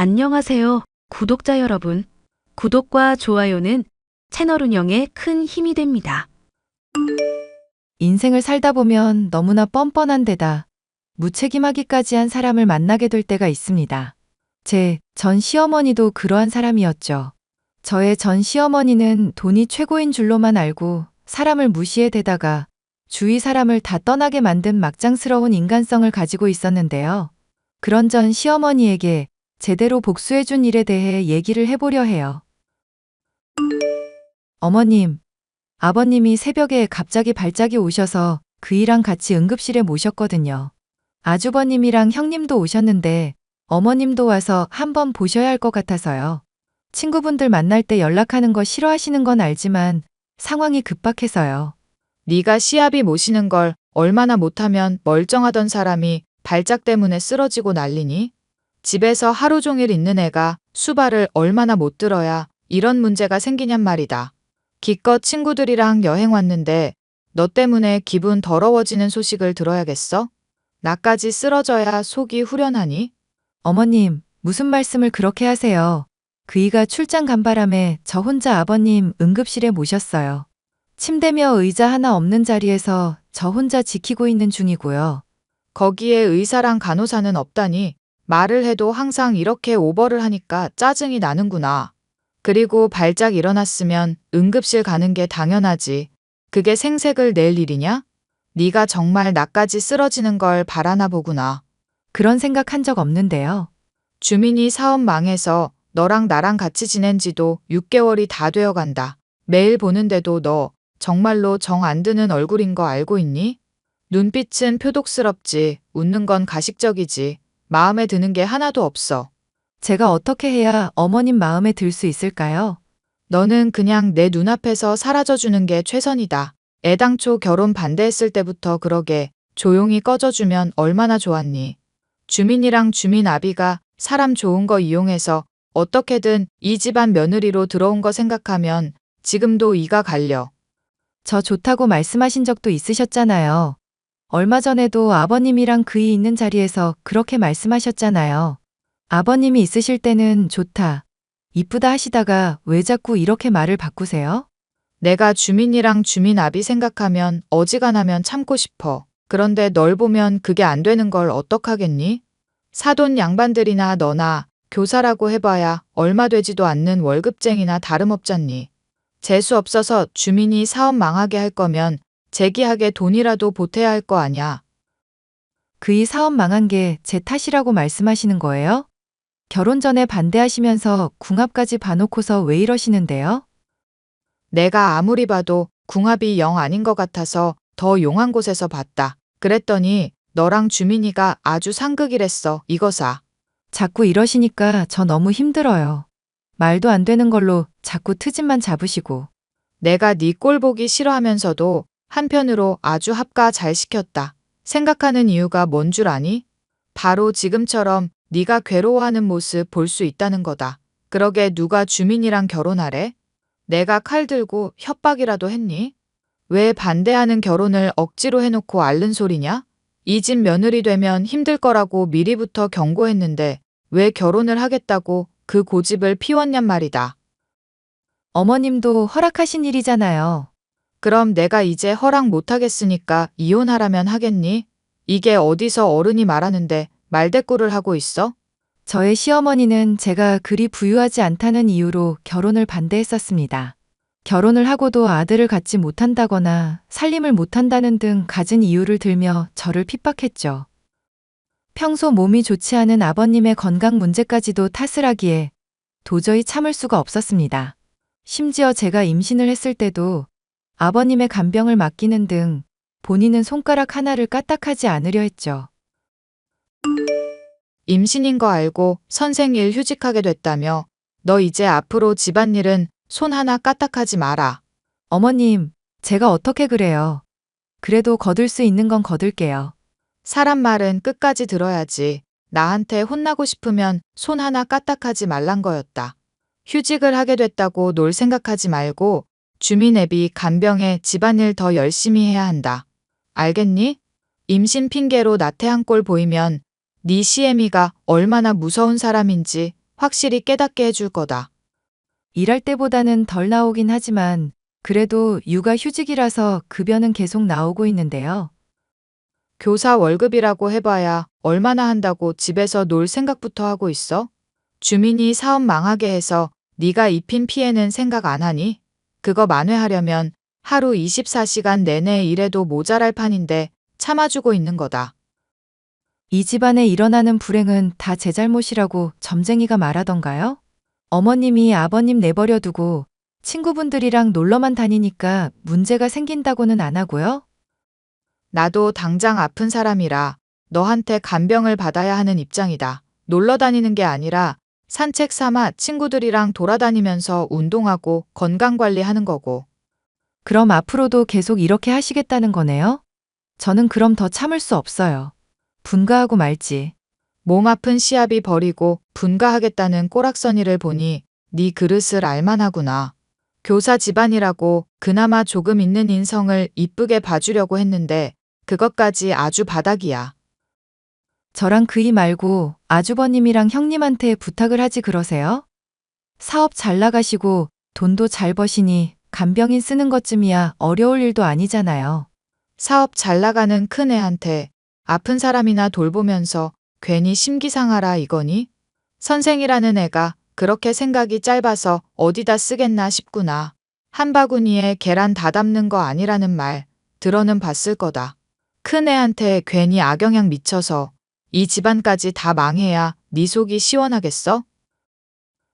안녕하세요, 구독자 여러분. 구독과 좋아요는 채널 운영에 큰 힘이 됩니다. 인생을 살다 보면 너무나 뻔뻔한 데다 무책임하기까지 한 사람을 만나게 될 때가 있습니다. 제 전 시어머니도 그러한 사람이었죠. 저의 전 시어머니는 돈이 최고인 줄로만 알고 사람을 무시해 대다가 주위 사람을 다 떠나게 만든 막장스러운 인간성을 가지고 있었는데요. 그런 전 시어머니에게 제대로 복수해준 일에 대해 얘기를 해보려 해요. 어머님, 아버님이 새벽에 갑자기 발작이 오셔서 그이랑 같이 응급실에 모셨거든요. 아주버님이랑 형님도 오셨는데 어머님도 와서 한번 보셔야 할 것 같아서요. 친구분들 만날 때 연락하는 거 싫어하시는 건 알지만 상황이 급박해서요. 네가 시아비 모시는 걸 얼마나 못하면 멀쩡하던 사람이 발작 때문에 쓰러지고 난리니? 집에서 하루 종일 있는 애가 수발을 얼마나 못 들어야 이런 문제가 생기냔 말이다. 기껏 친구들이랑 여행 왔는데 너 때문에 기분 더러워지는 소식을 들어야겠어? 나까지 쓰러져야 속이 후련하니? 어머님, 무슨 말씀을 그렇게 하세요. 그이가 출장 간 바람에 저 혼자 아버님 응급실에 모셨어요. 침대며 의자 하나 없는 자리에서 저 혼자 지키고 있는 중이고요. 거기에 의사랑 간호사는 없다니 말을 해도 항상 이렇게 오버를 하니까 짜증이 나는구나. 그리고 발작 일어났으면 응급실 가는 게 당연하지. 그게 생색을 낼 일이냐? 네가 정말 나까지 쓰러지는 걸 바라나 보구나. 그런 생각 한 적 없는데요. 주민이 사업 망해서 너랑 나랑 같이 지낸 지도 6개월이 다 되어 간다. 매일 보는데도 너 정말로 정 안 드는 얼굴인 거 알고 있니? 눈빛은 표독스럽지, 웃는 건 가식적이지, 마음에 드는 게 하나도 없어. 제가 어떻게 해야 어머님 마음에 들 수 있을까요? 너는 그냥 내 눈앞에서 사라져주는 게 최선이다. 애당초 결혼 반대했을 때부터 그러게 조용히 꺼져주면 얼마나 좋았니. 주민이랑 주민 아비가 사람 좋은 거 이용해서 어떻게든 이 집안 며느리로 들어온 거 생각하면 지금도 이가 갈려. 저 좋다고 말씀하신 적도 있으셨잖아요. 얼마 전에도 아버님이랑 그이 있는 자리에서 그렇게 말씀하셨잖아요. 아버님이 있으실 때는 좋다, 이쁘다 하시다가 왜 자꾸 이렇게 말을 바꾸세요? 내가 주민이랑 주민 아비 생각하면 어지간하면 참고 싶어. 그런데 널 보면 그게 안 되는 걸 어떡하겠니? 사돈 양반들이나 너나 교사라고 해봐야 얼마 되지도 않는 월급쟁이나 다름없잖니. 재수 없어서 주민이 사업 망하게 할 거면 재기하게 돈이라도 보태야 할 거 아냐. 그이 사업 망한 게 제 탓이라고 말씀하시는 거예요? 결혼 전에 반대하시면서 궁합까지 봐놓고서 왜 이러시는데요? 내가 아무리 봐도 궁합이 영 아닌 것 같아서 더 용한 곳에서 봤다. 그랬더니 너랑 주민이가 아주 상극이랬어. 이거사. 자꾸 이러시니까 저 너무 힘들어요. 말도 안 되는 걸로 자꾸 트집만 잡으시고. 내가 네 꼴 보기 싫어하면서도 한편으로 아주 합가 잘 시켰다. 생각하는 이유가 뭔 줄 아니? 바로 지금처럼 네가 괴로워하는 모습 볼 수 있다는 거다. 그러게 누가 주민이랑 결혼하래? 내가 칼 들고 협박이라도 했니? 왜 반대하는 결혼을 억지로 해놓고 앓는 소리냐? 이 집 며느리 되면 힘들 거라고 미리부터 경고했는데 왜 결혼을 하겠다고 그 고집을 피웠냔 말이다. 어머님도 허락하신 일이잖아요. 그럼 내가 이제 허락 못하겠으니까 이혼하라면 하겠니? 이게 어디서 어른이 말하는데 말대꾸를 하고 있어? 저의 시어머니는 제가 그리 부유하지 않다는 이유로 결혼을 반대했었습니다. 결혼을 하고도 아들을 갖지 못한다거나 살림을 못한다는 등 갖은 이유를 들며 저를 핍박했죠. 평소 몸이 좋지 않은 아버님의 건강 문제까지도 탓을 하기에 도저히 참을 수가 없었습니다. 심지어 제가 임신을 했을 때도 아버님의 간병을 맡기는 등 본인은 손가락 하나를 까딱하지 않으려 했죠. 임신인 거 알고 선생 일 휴직하게 됐다며 너 이제 앞으로 집안일은 손 하나 까딱하지 마라. 어머님, 제가 어떻게 그래요? 그래도 거둘 수 있는 건 거둘게요. 사람 말은 끝까지 들어야지. 나한테 혼나고 싶으면 손 하나 까딱하지 말란 거였다. 휴직을 하게 됐다고 놀 생각하지 말고 주민 앱이 간병해 집안일 더 열심히 해야 한다. 알겠니? 임신 핑계로 나태한 꼴 보이면 네 시애미가 얼마나 무서운 사람인지 확실히 깨닫게 해줄 거다. 일할 때보다는 덜 나오긴 하지만 그래도 육아 휴직이라서 급여는 계속 나오고 있는데요. 교사 월급이라고 해봐야 얼마나 한다고 집에서 놀 생각부터 하고 있어? 주민이 사업 망하게 해서 네가 입힌 피해는 생각 안 하니? 그거 만회하려면 하루 24시간 내내 일해도 모자랄 판인데 참아주고 있는 거다. 이 집안에 일어나는 불행은 다 제 잘못이라고 점쟁이가 말하던가요? 어머님이 아버님 내버려 두고 친구분들이랑 놀러만 다니니까 문제가 생긴다고는 안 하고요? 나도 당장 아픈 사람이라 너한테 간병을 받아야 하는 입장이다. 놀러 다니는 게 아니라 산책 삼아 친구들이랑 돌아다니면서 운동하고 건강 관리하는 거고. 그럼 앞으로도 계속 이렇게 하시겠다는 거네요? 저는 그럼 더 참을 수 없어요. 분가하고 말지. 몸 아픈 시합이 버리고 분가하겠다는 꼬락서니를 보니 네 그릇을 알만하구나. 교사 집안이라고 그나마 조금 있는 인성을 이쁘게 봐주려고 했는데 그것까지 아주 바닥이야. 저랑 그이 말고 아주버님이랑 형님한테 부탁을 하지 그러세요? 사업 잘 나가시고 돈도 잘 버시니 간병인 쓰는 것쯤이야 어려울 일도 아니잖아요. 사업 잘 나가는 큰 애한테 아픈 사람이나 돌보면서 괜히 심기상하라 이거니? 선생이라는 애가 그렇게 생각이 짧아서 어디다 쓰겠나 싶구나. 한 바구니에 계란 다 담는 거 아니라는 말 들어는 봤을 거다. 큰 애한테 괜히 악영향 미쳐서 이 집안까지 다 망해야 네 속이 시원하겠어?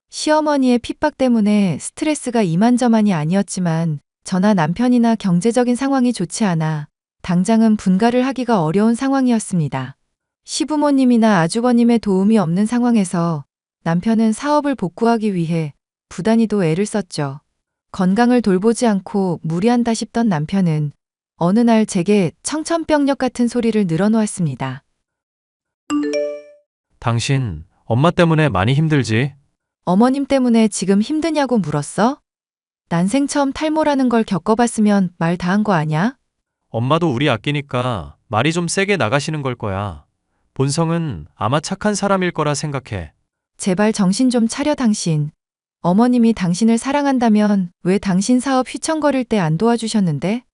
시어머니의 핍박 때문에 스트레스가 이만저만이 아니었지만 저나 남편이나 경제적인 상황이 좋지 않아 당장은 분가를 하기가 어려운 상황이었습니다. 시부모님이나 아주버님의 도움이 없는 상황에서 남편은 사업을 복구하기 위해 부단히도 애를 썼죠. 건강을 돌보지 않고 무리한다 싶던 남편은 어느 날 제게 청천벽력 같은 소리를 늘어놓았습니다. 당신 엄마 때문에 많이 힘들지? 어머님 때문에 지금 힘드냐고 물었어? 난생 처음 탈모라는 걸 겪어봤으면 말 다 한 거 아냐? 엄마도 우리 아끼니까 말이 좀 세게 나가시는 걸 거야. 본성은 아마 착한 사람일 거라 생각해. 제발 정신 좀 차려 당신. 어머님이 당신을 사랑한다면 왜 당신 사업 휘청거릴 때 안 도와주셨는데?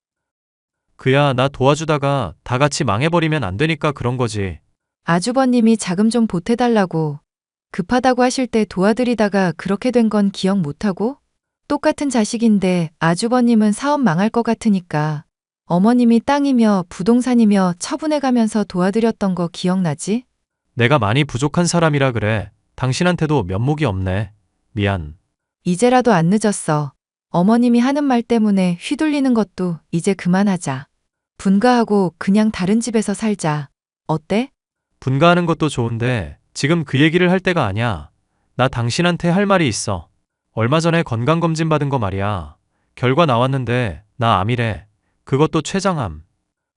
그야 나 도와주다가 다 같이 망해버리면 안 되니까 그런 거지. 아주버님이 자금 좀 보태달라고 급하다고 하실 때 도와드리다가 그렇게 된 건 기억 못하고? 똑같은 자식인데 아주버님은 사업 망할 것 같으니까 어머님이 땅이며 부동산이며 처분해가면서 도와드렸던 거 기억나지? 내가 많이 부족한 사람이라 그래. 당신한테도 면목이 없네. 미안. 이제라도 안 늦었어. 어머님이 하는 말 때문에 휘둘리는 것도 이제 그만하자. 분가하고 그냥 다른 집에서 살자. 어때? 분가하는 것도 좋은데 지금 그 얘기를 할 때가 아니야. 나 당신한테 할 말이 있어. 얼마 전에 건강검진 받은 거 말이야. 결과 나왔는데 나 암이래. 그것도 췌장암.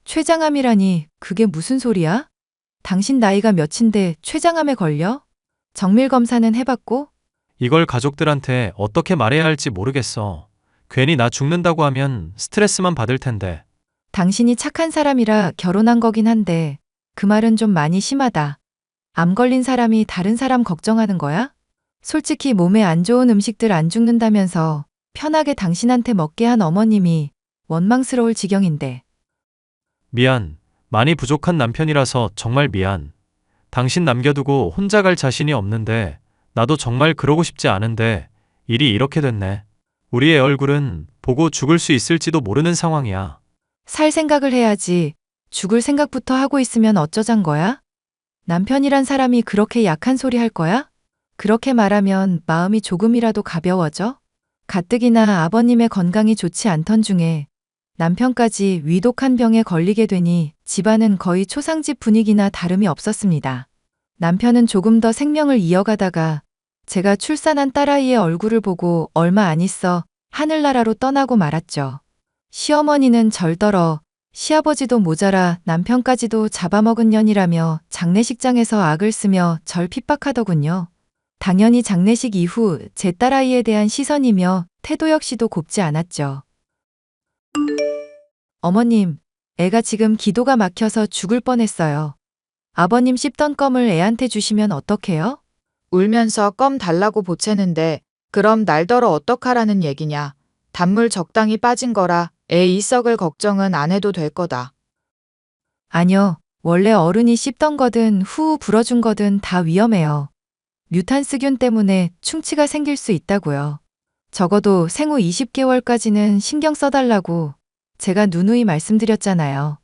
췌장암이라니 그게 무슨 소리야? 당신 나이가 몇인데 췌장암에 걸려? 정밀 검사는 해봤고? 이걸 가족들한테 어떻게 말해야 할지 모르겠어. 괜히 나 죽는다고 하면 스트레스만 받을 텐데. 당신이 착한 사람이라 결혼한 거긴 한데 그 말은 좀 많이 심하다. 암 걸린 사람이 다른 사람 걱정하는 거야? 솔직히 몸에 안 좋은 음식들 안 죽는다면서 편하게 당신한테 먹게 한 어머님이 원망스러울 지경인데 미안. 많이 부족한 남편이라서 정말 미안. 당신 남겨두고 혼자 갈 자신이 없는데 나도 정말 그러고 싶지 않은데 일이 이렇게 됐네. 우리의 얼굴은 보고 죽을 수 있을지도 모르는 상황이야. 살 생각을 해야지 죽을 생각부터 하고 있으면 어쩌잔 거야? 남편이란 사람이 그렇게 약한 소리 할 거야? 그렇게 말하면 마음이 조금이라도 가벼워져? 가뜩이나 아버님의 건강이 좋지 않던 중에 남편까지 위독한 병에 걸리게 되니 집안은 거의 초상집 분위기나 다름이 없었습니다. 남편은 조금 더 생명을 이어가다가 제가 출산한 딸아이의 얼굴을 보고 얼마 안 있어 하늘나라로 떠나고 말았죠. 시어머니는 절더러 시아버지도 모자라 남편까지도 잡아먹은 년이라며 장례식장에서 악을 쓰며 절 핍박하더군요. 당연히 장례식 이후 제 딸아이에 대한 시선이며 태도 역시도 곱지 않았죠. 어머님, 애가 지금 기도가 막혀서 죽을 뻔했어요. 아버님 씹던 껌을 애한테 주시면 어떡해요? 울면서 껌 달라고 보채는데 그럼 날더러 어떡하라는 얘기냐. 단물 적당히 빠진 거라 애 이 썩을 걱정은 안 해도 될 거다. 아니요. 원래 어른이 씹던 거든 후후 불어준 거든 다 위험해요. 뮤탄스균 때문에 충치가 생길 수 있다고요. 적어도 생후 20개월까지는 신경 써달라고 제가 누누이 말씀드렸잖아요.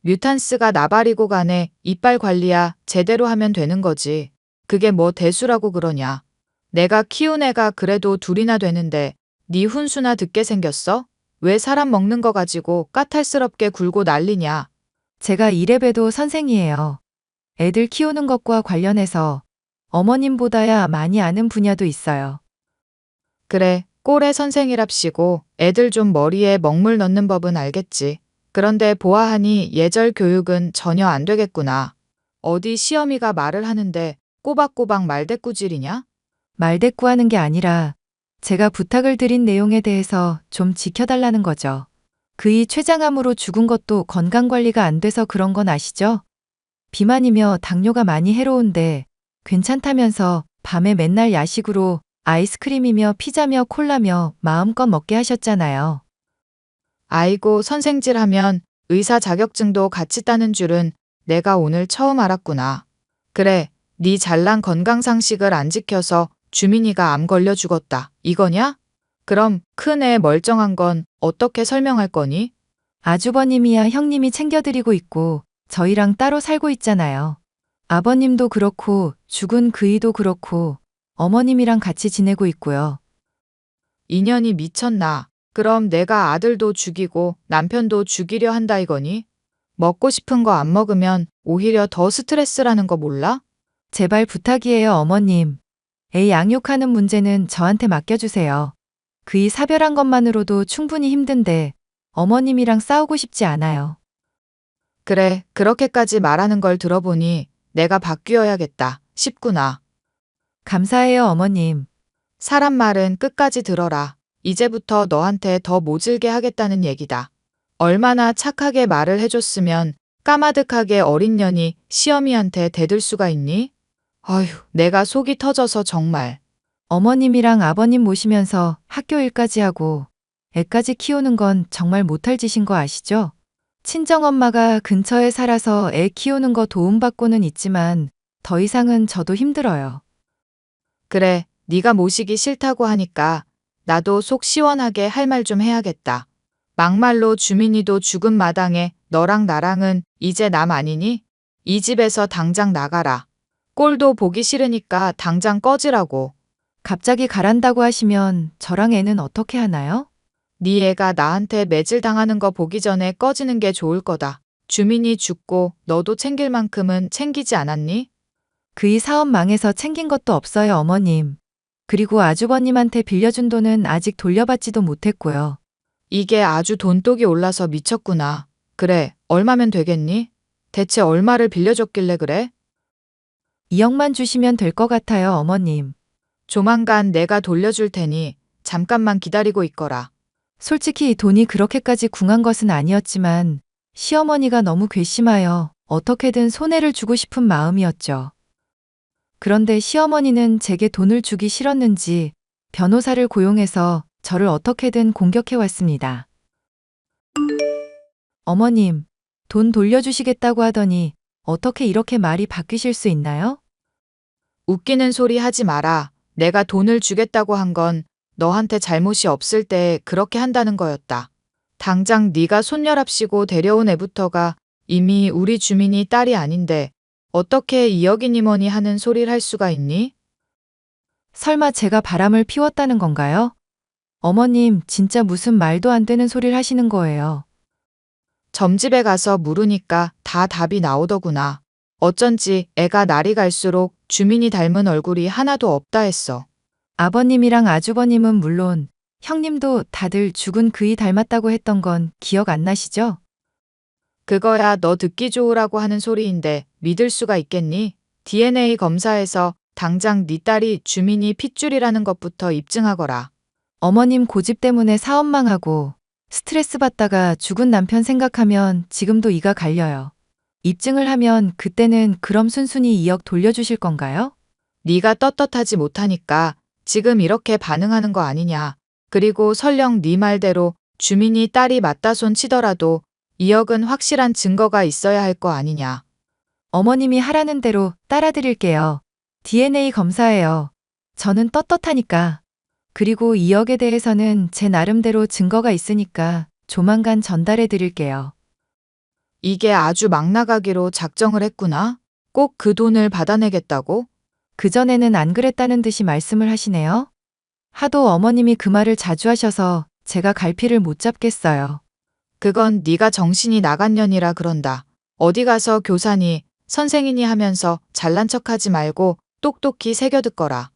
뮤탄스가 나발이고 간에 이빨 관리야 제대로 하면 되는 거지. 그게 뭐 대수라고 그러냐. 내가 키운 애가 그래도 둘이나 되는데 네 훈수나 듣게 생겼어? 왜 사람 먹는 거 가지고 까탈스럽게 굴고 난리냐. 제가 이래봬도 선생이에요. 애들 키우는 것과 관련해서 어머님보다야 많이 아는 분야도 있어요. 그래, 꼴의 선생이랍시고 애들 좀 머리에 먹물 넣는 법은 알겠지. 그런데 보아하니 예절 교육은 전혀 안 되겠구나. 어디 시어미가 말을 하는데 꼬박꼬박 말대꾸질이냐? 말대꾸하는 게 아니라 제가 부탁을 드린 내용에 대해서 좀 지켜달라는 거죠. 그이 췌장암으로 죽은 것도 건강관리가 안 돼서 그런 건 아시죠? 비만이며 당뇨가 많이 해로운데 괜찮다면서 밤에 맨날 야식으로 아이스크림이며 피자며 콜라며 마음껏 먹게 하셨잖아요. 아이고 선생질하면 의사 자격증도 같이 따는 줄은 내가 오늘 처음 알았구나. 그래, 네 잘난 건강상식을 안 지켜서 주민이가 암 걸려 죽었다. 이거냐? 그럼 큰애 멀쩡한 건 어떻게 설명할 거니? 아주버님이야 형님이 챙겨드리고 있고 저희랑 따로 살고 있잖아요. 아버님도 그렇고 죽은 그이도 그렇고 어머님이랑 같이 지내고 있고요. 인연이 미쳤나? 그럼 내가 아들도 죽이고 남편도 죽이려 한다 이거니? 먹고 싶은 거 안 먹으면 오히려 더 스트레스라는 거 몰라? 제발 부탁이에요, 어머님. 애 양육하는 문제는 저한테 맡겨주세요. 그이 사별한 것만으로도 충분히 힘든데 어머님이랑 싸우고 싶지 않아요. 그래, 그렇게까지 말하는 걸 들어보니 내가 바뀌어야겠다 싶구나. 감사해요, 어머님. 사람 말은 끝까지 들어라. 이제부터 너한테 더 모질게 하겠다는 얘기다. 얼마나 착하게 말을 해줬으면 까마득하게 어린 년이 시어미한테 대들 수가 있니? 어휴, 내가 속이 터져서 정말. 어머님이랑 아버님 모시면서 학교 일까지 하고 애까지 키우는 건 정말 못할 짓인 거 아시죠? 친정엄마가 근처에 살아서 애 키우는 거 도움받고는 있지만 더 이상은 저도 힘들어요. 그래, 네가 모시기 싫다고 하니까 나도 속 시원하게 할 말 좀 해야겠다. 막말로 주민이도 죽은 마당에 너랑 나랑은 이제 남 아니니? 이 집에서 당장 나가라. 꼴도 보기 싫으니까 당장 꺼지라고. 갑자기 가란다고 하시면 저랑 애는 어떻게 하나요? 네 애가 나한테 매질 당하는 거 보기 전에 꺼지는 게 좋을 거다. 주민이 죽고 너도 챙길 만큼은 챙기지 않았니? 그이 사업 망해서 챙긴 것도 없어요, 어머님. 그리고 아주버님한테 빌려준 돈은 아직 돌려받지도 못했고요. 이게 아주 돈독이 올라서 미쳤구나. 그래, 얼마면 되겠니? 대체 얼마를 빌려줬길래 그래? 2억만 주시면 될 것 같아요, 어머님. 조만간 내가 돌려줄 테니 잠깐만 기다리고 있거라. 솔직히 돈이 그렇게까지 궁한 것은 아니었지만 시어머니가 너무 괘씸하여 어떻게든 손해를 주고 싶은 마음이었죠. 그런데 시어머니는 제게 돈을 주기 싫었는지 변호사를 고용해서 저를 어떻게든 공격해 왔습니다. 어머님, 돈 돌려주시겠다고 하더니 어떻게 이렇게 말이 바뀌실 수 있나요? 웃기는 소리 하지 마라. 내가 돈을 주겠다고 한 건 너한테 잘못이 없을 때 그렇게 한다는 거였다. 당장 네가 손녀랍시고 데려온 애부터가 이미 우리 주민이 딸이 아닌데 어떻게 이여기니 뭐니 하는 소리를 할 수가 있니? 설마 제가 바람을 피웠다는 건가요? 어머님, 진짜 무슨 말도 안 되는 소리를 하시는 거예요. 점집에 가서 물으니까 다 답이 나오더구나. 어쩐지 애가 날이 갈수록 주민이 닮은 얼굴이 하나도 없다 했어. 아버님이랑 아주버님은 물론 형님도 다들 죽은 그이 닮았다고 했던 건 기억 안 나시죠? 그거야 너 듣기 좋으라고 하는 소리인데 믿을 수가 있겠니? DNA 검사에서 당장 네 딸이 주민이 핏줄이라는 것부터 입증하거라. 어머님 고집 때문에 사업 망하고 스트레스 받다가 죽은 남편 생각하면 지금도 이가 갈려요. 입증을 하면 그때는 그럼 순순히 2억 돌려주실 건가요? 네가 떳떳하지 못하니까 지금 이렇게 반응하는 거 아니냐. 그리고 설령 네 말대로 주민이 딸이 맞다 손 치더라도 2억은 확실한 증거가 있어야 할 거 아니냐. 어머님이 하라는 대로 따라 드릴게요. DNA 검사예요. 저는 떳떳하니까. 그리고 2억에 대해서는 제 나름대로 증거가 있으니까 조만간 전달해 드릴게요. 이게 아주 막 나가기로 작정을 했구나. 꼭 그 돈을 받아내겠다고? 그전에는 안 그랬다는 듯이 말씀을 하시네요. 하도 어머님이 그 말을 자주 하셔서 제가 갈피를 못 잡겠어요. 그건 네가 정신이 나간 년이라 그런다. 어디 가서 교사니 선생이니 하면서 잘난 척하지 말고 똑똑히 새겨듣거라.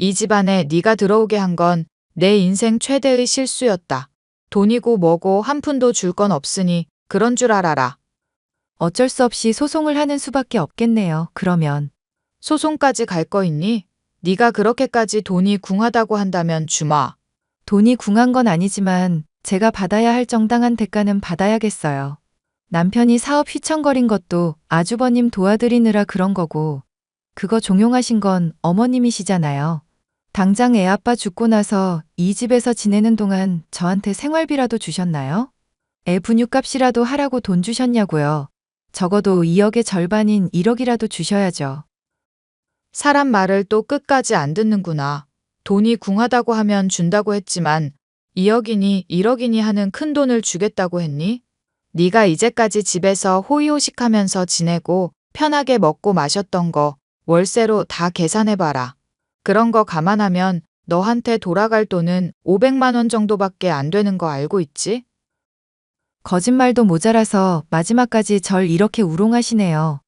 이 집안에 네가 들어오게 한 건 내 인생 최대의 실수였다. 돈이고 뭐고 한 푼도 줄 건 없으니 그런 줄 알아라. 어쩔 수 없이 소송을 하는 수밖에 없겠네요. 그러면 소송까지 갈 거 있니? 네가 그렇게까지 돈이 궁하다고 한다면 주마. 돈이 궁한 건 아니지만 제가 받아야 할 정당한 대가는 받아야겠어요. 남편이 사업 휘청거린 것도 아주버님 도와드리느라 그런 거고 그거 종용하신 건 어머님이시잖아요. 당장 애 아빠 죽고 나서 이 집에서 지내는 동안 저한테 생활비라도 주셨나요? 애 분유값이라도 하라고 돈 주셨냐고요. 적어도 2억의 절반인 1억이라도 주셔야죠. 사람 말을 또 끝까지 안 듣는구나. 돈이 궁하다고 하면 준다고 했지만 2억이니 1억이니 하는 큰 돈을 주겠다고 했니? 네가 이제까지 집에서 호의호식하면서 지내고 편하게 먹고 마셨던 거 월세로 다 계산해봐라. 그런 거 감안하면 너한테 돌아갈 돈은 500만 원 정도밖에 안 되는 거 알고 있지? 거짓말도 모자라서 마지막까지 절 이렇게 우롱하시네요.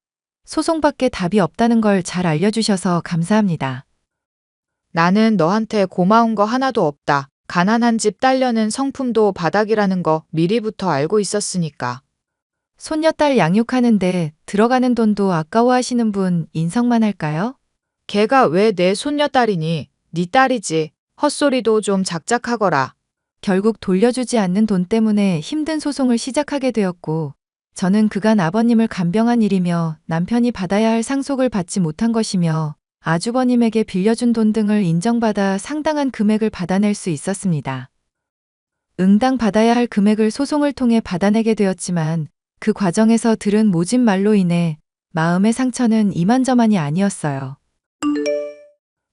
소송밖에 답이 없다는 걸 잘 알려주셔서 감사합니다. 나는 너한테 고마운 거 하나도 없다. 가난한 집 딸려는 성품도 바닥이라는 거 미리부터 알고 있었으니까. 손녀딸 양육하는데 들어가는 돈도 아까워하시는 분 인성만 할까요? 걔가 왜 내 손녀딸이니? 네 딸이지. 헛소리도 좀 작작하거라. 결국 돌려주지 않는 돈 때문에 힘든 소송을 시작하게 되었고, 저는 그간 아버님을 간병한 일이며 남편이 받아야 할 상속을 받지 못한 것이며 아주버님에게 빌려준 돈 등을 인정받아 상당한 금액을 받아낼 수 있었습니다. 응당 받아야 할 금액을 소송을 통해 받아내게 되었지만 그 과정에서 들은 모진 말로 인해 마음의 상처는 이만저만이 아니었어요.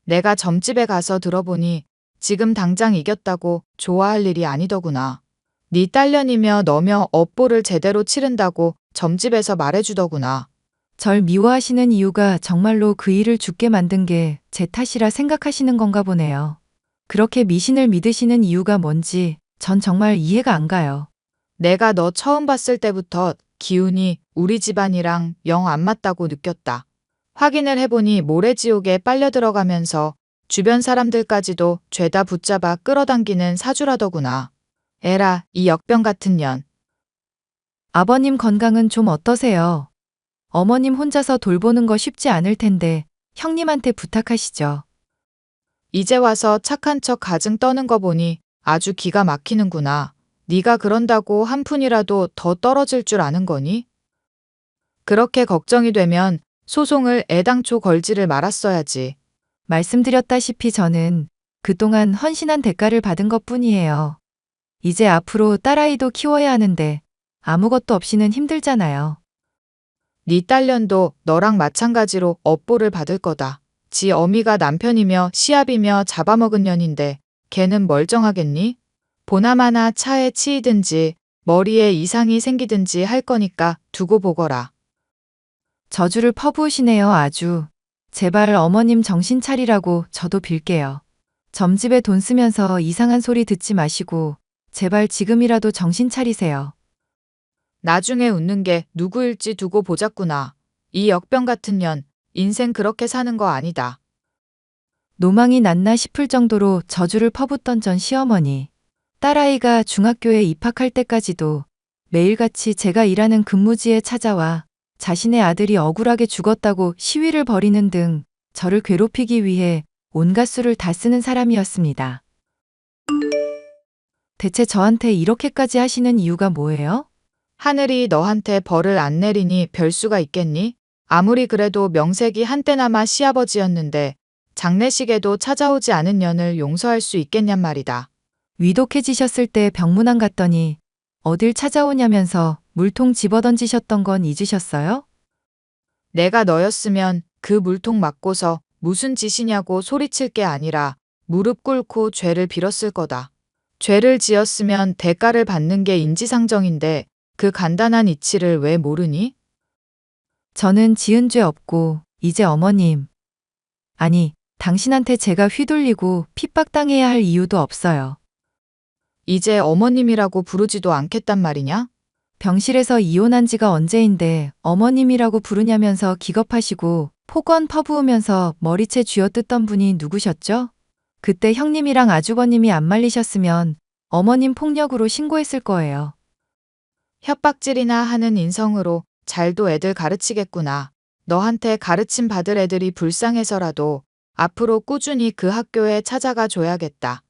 내가 점집에 가서 들어보니 지금 당장 이겼다고 좋아할 일이 아니더구나. 네 딸년이며 너며 업보를 제대로 치른다고 점집에서 말해주더구나. 절 미워하시는 이유가 정말로 그 일을 죽게 만든 게 제 탓이라 생각하시는 건가 보네요. 그렇게 미신을 믿으시는 이유가 뭔지 전 정말 이해가 안 가요. 내가 너 처음 봤을 때부터 기운이 우리 집안이랑 영 안 맞다고 느꼈다. 확인을 해보니 모래지옥에 빨려 들어가면서 주변 사람들까지도 죄다 붙잡아 끌어당기는 사주라더구나. 에라, 이 역병 같은 년. 아버님 건강은 좀 어떠세요? 어머님 혼자서 돌보는 거 쉽지 않을 텐데 형님한테 부탁하시죠. 이제 와서 착한 척 가증 떠는 거 보니 아주 기가 막히는구나. 네가 그런다고 한 푼이라도 더 떨어질 줄 아는 거니? 그렇게 걱정이 되면 소송을 애당초 걸지를 말았어야지. 말씀드렸다시피 저는 그동안 헌신한 대가를 받은 것 뿐이에요. 이제 앞으로 딸아이도 키워야 하는데 아무것도 없이는 힘들잖아요. 네 딸년도 너랑 마찬가지로 업보를 받을 거다. 지 어미가 남편이며 시합이며 잡아먹은 년인데 걔는 멀쩡하겠니? 보나마나 차에 치이든지 머리에 이상이 생기든지 할 거니까 두고 보거라. 저주를 퍼부으시네요, 아주. 제발 어머님 정신 차리라고 저도 빌게요. 점집에 돈 쓰면서 이상한 소리 듣지 마시고, 제발 지금이라도 정신 차리세요. 나중에 웃는 게 누구일지 두고 보자꾸나. 이 역병 같은 년, 인생 그렇게 사는 거 아니다. 노망이 났나 싶을 정도로 저주를 퍼붓던 전 시어머니. 딸아이가 중학교에 입학할 때까지도 매일같이 제가 일하는 근무지에 찾아와 자신의 아들이 억울하게 죽었다고 시위를 벌이는 등 저를 괴롭히기 위해 온갖 수를 다 쓰는 사람이었습니다. 대체 저한테 이렇게까지 하시는 이유가 뭐예요? 하늘이 너한테 벌을 안 내리니 별 수가 있겠니? 아무리 그래도 명색이 한때나마 시아버지였는데 장례식에도 찾아오지 않은 년을 용서할 수 있겠냔 말이다. 위독해지셨을 때 병문안 갔더니 어딜 찾아오냐면서 물통 집어던지셨던 건 잊으셨어요? 내가 너였으면 그 물통 맞고서 무슨 짓이냐고 소리칠 게 아니라 무릎 꿇고 죄를 빌었을 거다. 죄를 지었으면 대가를 받는 게 인지상정인데 그 간단한 이치를 왜 모르니? 저는 지은 죄 없고 이제 어머님. 아니, 당신한테 제가 휘둘리고 핍박당해야 할 이유도 없어요. 이제 어머님이라고 부르지도 않겠단 말이냐? 병실에서 이혼한 지가 언제인데 어머님이라고 부르냐면서 기겁하시고 폭언 퍼부으면서 머리채 쥐어뜯던 분이 누구셨죠? 그때 형님이랑 아주버님이 안 말리셨으면 어머님 폭력으로 신고했을 거예요. 협박질이나 하는 인성으로 잘도 애들 가르치겠구나. 너한테 가르침 받을 애들이 불쌍해서라도 앞으로 꾸준히 그 학교에 찾아가 줘야겠다.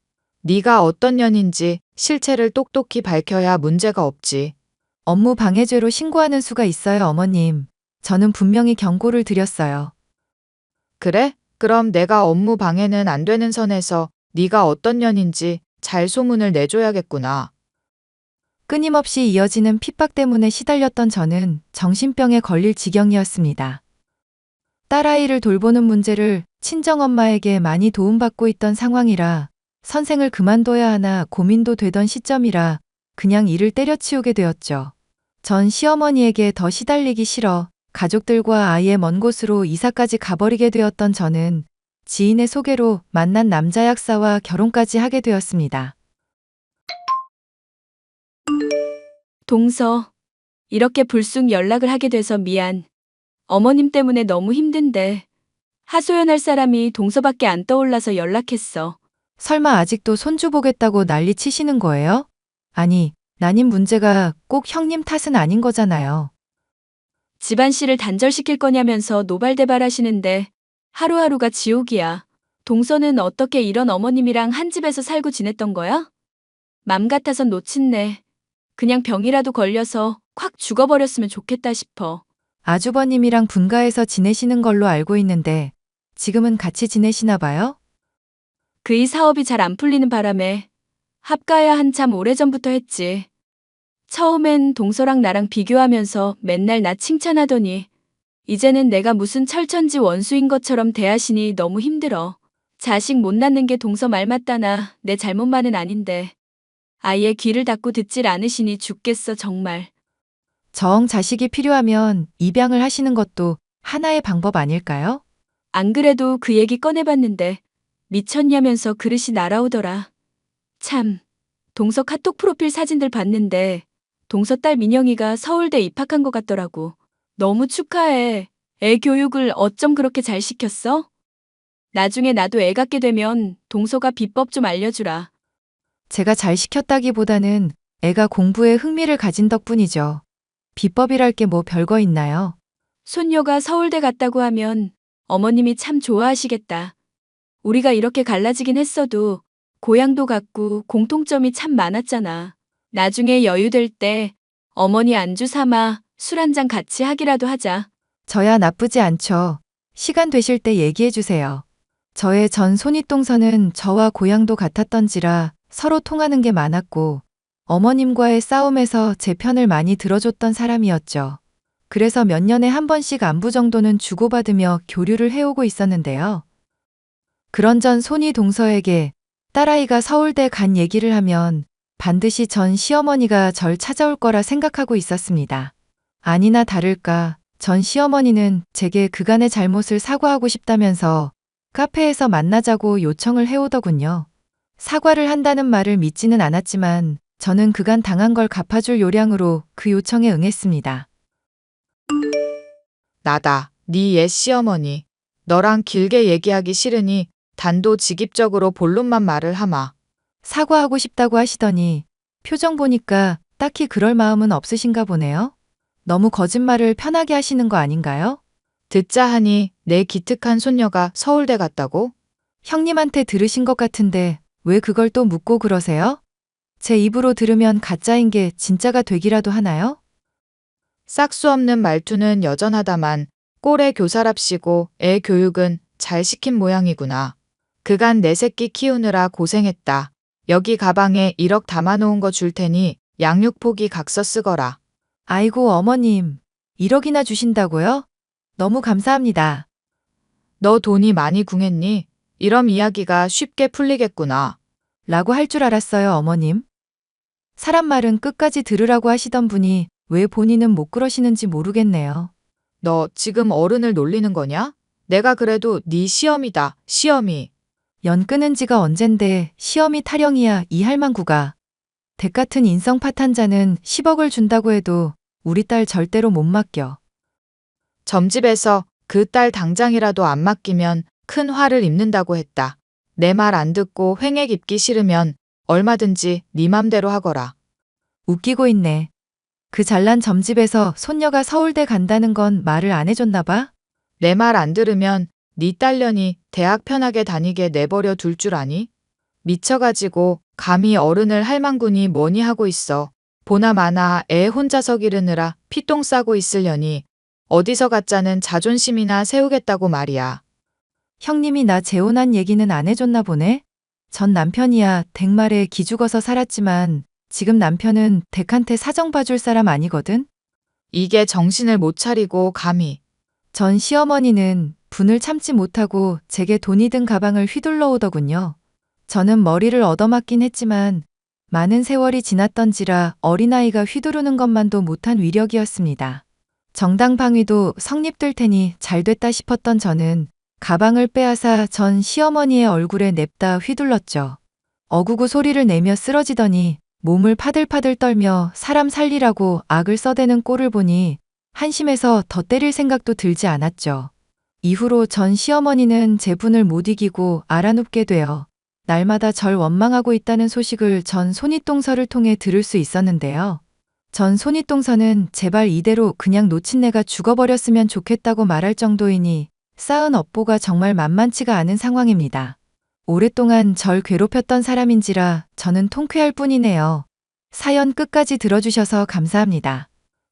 네가 어떤 년인지 실체를 똑똑히 밝혀야 문제가 없지. 업무 방해죄로 신고하는 수가 있어요, 어머님. 저는 분명히 경고를 드렸어요. 그래? 그럼 내가 업무 방해는 안 되는 선에서 네가 어떤 년인지 잘 소문을 내줘야겠구나. 끊임없이 이어지는 핍박 때문에 시달렸던 저는 정신병에 걸릴 지경이었습니다. 딸아이를 돌보는 문제를 친정엄마에게 많이 도움받고 있던 상황이라 선생을 그만둬야 하나 고민도 되던 시점이라 그냥 일을 때려치우게 되었죠. 전 시어머니에게 더 시달리기 싫어 가족들과 아예 먼 곳으로 이사까지 가버리게 되었던 저는 지인의 소개로 만난 남자 약사와 결혼까지 하게 되었습니다. 동서, 이렇게 불쑥 연락을 하게 돼서 미안. 어머님 때문에 너무 힘든데. 하소연할 사람이 동서밖에 안 떠올라서 연락했어. 설마 아직도 손주 보겠다고 난리 치시는 거예요? 아니, 난임 문제가 꼭 형님 탓은 아닌 거잖아요. 집안 씨를 단절시킬 거냐면서 노발대발 하시는데 하루하루가 지옥이야. 동서는 어떻게 이런 어머님이랑 한 집에서 살고 지냈던 거야? 맘 같아선 놓친네. 그냥 병이라도 걸려서 콱 죽어버렸으면 좋겠다 싶어. 아주버님이랑 분가해서 지내시는 걸로 알고 있는데 지금은 같이 지내시나 봐요? 그이 사업이 잘 안 풀리는 바람에 합가야 한참 오래전부터 했지. 처음엔 동서랑 나랑 비교하면서 맨날 나 칭찬하더니 이제는 내가 무슨 철천지 원수인 것처럼 대하시니 너무 힘들어. 자식 못 낳는 게 동서 말 맞다나 내 잘못만은 아닌데. 아예 귀를 닫고 듣질 않으시니 죽겠어 정말. 정 자식이 필요하면 입양을 하시는 것도 하나의 방법 아닐까요? 안 그래도 그 얘기 꺼내봤는데 미쳤냐면서 그릇이 날아오더라. 참, 동서 카톡 프로필 사진들 봤는데 동서 딸 민영이가 서울대 입학한 것 같더라고. 너무 축하해. 애 교육을 어쩜 그렇게 잘 시켰어? 나중에 나도 애 갖게 되면 동서가 비법 좀 알려주라. 제가 잘 시켰다기보다는 애가 공부에 흥미를 가진 덕분이죠. 비법이랄 게 뭐 별거 있나요? 손녀가 서울대 갔다고 하면 어머님이 참 좋아하시겠다. 우리가 이렇게 갈라지긴 했어도 고향도 같고 공통점이 참 많았잖아. 나중에 여유될 때 어머니 안주 삼아 술 한 잔 같이 하기라도 하자. 저야 나쁘지 않죠. 시간 되실 때 얘기해 주세요. 저의 전 손윗동서는 저와 고향도 같았던지라 서로 통하는 게 많았고 어머님과의 싸움에서 제 편을 많이 들어줬던 사람이었죠. 그래서 몇 년에 한 번씩 안부 정도는 주고받으며 교류를 해오고 있었는데요. 그런 전 손이 동서에게 딸아이가 서울대 간 얘기를 하면 반드시 전 시어머니가 절 찾아올 거라 생각하고 있었습니다. 아니나 다를까 전 시어머니는 제게 그간의 잘못을 사과하고 싶다면서 카페에서 만나자고 요청을 해오더군요. 사과를 한다는 말을 믿지는 않았지만 저는 그간 당한 걸 갚아줄 요량으로 그 요청에 응했습니다. 나다. 네 옛 시어머니. 너랑 길게 얘기하기 싫으니 단도직입적으로 본론만 말을 하마. 사과하고 싶다고 하시더니 표정 보니까 딱히 그럴 마음은 없으신가 보네요. 너무 거짓말을 편하게 하시는 거 아닌가요? 듣자 하니 내 기특한 손녀가 서울대 갔다고? 형님한테 들으신 것 같은데 왜 그걸 또 묻고 그러세요? 제 입으로 들으면 가짜인 게 진짜가 되기라도 하나요? 싹수 없는 말투는 여전하다만 꼴의 교사랍시고 애 교육은 잘 시킨 모양이구나. 그간 내 새끼 키우느라 고생했다. 여기 가방에 1억 담아놓은 거 줄 테니 양육 포기 각서 쓰거라. 아이고, 어머님. 1억이나 주신다고요? 너무 감사합니다. 너 돈이 많이 궁했니? 이럼 이야기가 쉽게 풀리겠구나. 라고 할 줄 알았어요, 어머님. 사람 말은 끝까지 들으라고 하시던 분이 왜 본인은 못 그러시는지 모르겠네요. 너 지금 어른을 놀리는 거냐? 내가 그래도 네 시험이다. 시험이. 연 끊은 지가 언젠데 시험이 타령이야 이 할망구가. 댁 같은 인성 파탄자는 10억을 준다고 해도 우리 딸 절대로 못 맡겨. 점집에서 그 딸 당장이라도 안 맡기면 큰 화를 입는다고 했다. 내 말 안 듣고 횡액 입기 싫으면 얼마든지 네 맘대로 하거라. 웃기고 있네. 그 잘난 점집에서 손녀가 서울대 간다는 건 말을 안 해줬나 봐? 내 말 안 들으면 네 딸년이 대학 편하게 다니게 내버려 둘 줄 아니? 미쳐가지고 감히 어른을 할망군이 뭐니 하고 있어. 보나 마나 애 혼자서 기르느라 피똥 싸고 있으려니 어디서 가짜는 자존심이나 세우겠다고 말이야. 형님이 나 재혼한 얘기는 안 해줬나 보네? 전 남편이야 댁 말에 기죽어서 살았지만 지금 남편은 댁한테 사정 봐줄 사람 아니거든? 이게 정신을 못 차리고 감히 전 시어머니는 분을 참지 못하고 제게 돈이 든 가방을 휘둘러 오더군요. 저는 머리를 얻어맞긴 했지만 많은 세월이 지났던지라 어린아이가 휘두르는 것만도 못한 위력이었습니다. 정당 방위도 성립될 테니 잘 됐다 싶었던 저는 가방을 빼앗아 전 시어머니의 얼굴에 냅다 휘둘렀죠. 어구구 소리를 내며 쓰러지더니 몸을 파들파들 떨며 사람 살리라고 악을 써대는 꼴을 보니 한심해서 더 때릴 생각도 들지 않았죠. 이후로 전 시어머니는 제 분을 못 이기고 알아눕게 되어 날마다 절 원망하고 있다는 소식을 전 손윗동서를 통해 들을 수 있었는데요. 전 손윗동서는 제발 이대로 그냥 놓친 내가 죽어버렸으면 좋겠다고 말할 정도이니 쌓은 업보가 정말 만만치가 않은 상황입니다. 오랫동안 절 괴롭혔던 사람인지라 저는 통쾌할 뿐이네요. 사연 끝까지 들어주셔서 감사합니다.